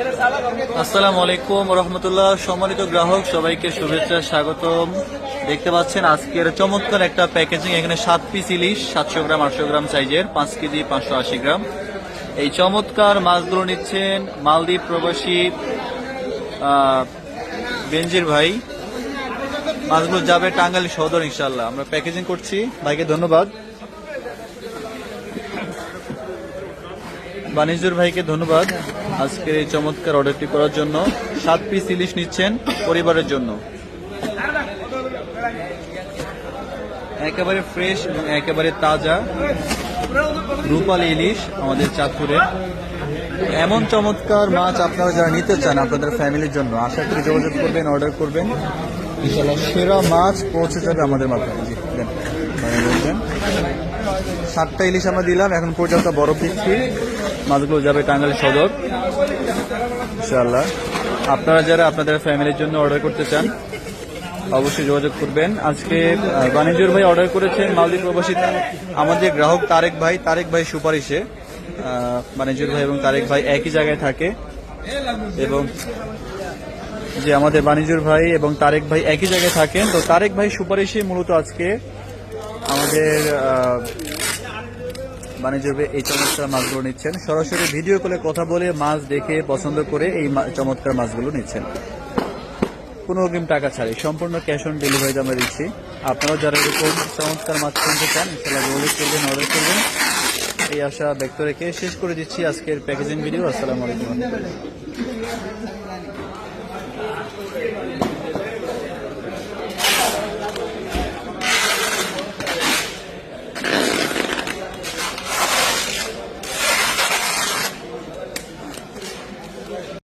আসসালামু আলাইকুম রহমতুল্লাহ। সম্মানিত গ্রাহক সবাইকে শুভেচ্ছা স্বাগতম। দেখতে পাচ্ছেন আজকের চমৎকার একটা প্যাকেজিং এখানে সাত পিস ইলিশ সাতশো গ্রাম আটশো গ্রাম সাইজের পাঁচ কেজি পাঁচশো আশি গ্রাম। এই চমৎকার মাছগুলো নিচ্ছেন মালদ্বীপ প্রবাসী আহ, বেনজির ভাই। মাছগুলো যাবে টাঙ্গাইল সদর ইনশাল্লাহ আমরা প্যাকেজিং করছি। ভাইকে ধন্যবাদ। বাণিজ্যর ভাইকে ধন্যবাদ। আজকের এই চমৎকার অর্ডারটি করার জন্য সাত পিস ইলিশ নিচ্ছেন পরিবারের জন্য। একেবারে ফ্রেশ এবং একেবারে তাজা রূপালী ইলিশ আমাদের চাঁদপুরে। এমন চমৎকার মাছ আপনারা যারা নিতে চান আপনাদের ফ্যামিলির জন্য, আশা করি যোগাযোগ করবেন অর্ডার করবেন। সেরা মাছ পৌঁছে যাবে আমাদের মাধ্যমে। দেন। সাতটা ইলিশ আমরা দিলাম, এখন পর্যন্ত বরফ দিচ্ছি। মাছগুলো যাবে টাঙ্গাইল সদর। ইনশাআল্লাহ। আপনারা যারা আপনাদের ফ্যামিলির জন্য অর্ডার করতে চান, অবশ্যই যোগাযোগ করবেন। আজকে বাণিজ্যর ভাই অর্ডার করেছেন মালদ্বীপ প্রবাসী আমাদের গ্রাহক তারেক ভাই। তারেক ভাই সুপারিশে বাণিজ্যর ভাই এবং তারেক ভাই একই জায়গায় থাকে। এবং যে আমাদের বাণিজ্যর ভাই এবং তারেক ভাই একই জায়গায় থাকেন। তো তারেক ভাই সুপারিশে মূলত আজকে আমাদের আহ, বাণিজ্য বে- এই চমৎকার মাছগুলো নিচ্ছেন। সরাসরি ভিডিও কলে কথা বলে মাছ দেখে পছন্দ করে এই চমৎকার মাছগুলো নিচ্ছেন। কোনো অগ্রিম টাকা ছাড়াই সম্পূর্ণ ক্যাশ অন ডেলিভারি আমরা দিচ্ছি। আপনারাও যারা এরকম চমৎকার মাছ কিনতে চান ইনশাল্লাহ করবেন অর্ডার করবেন। এই আশা ব্যক্ত রেখে শেষ করে দিচ্ছি আজকের প্যাকেজিং ভিডিও আসসালামু আলাইকুম।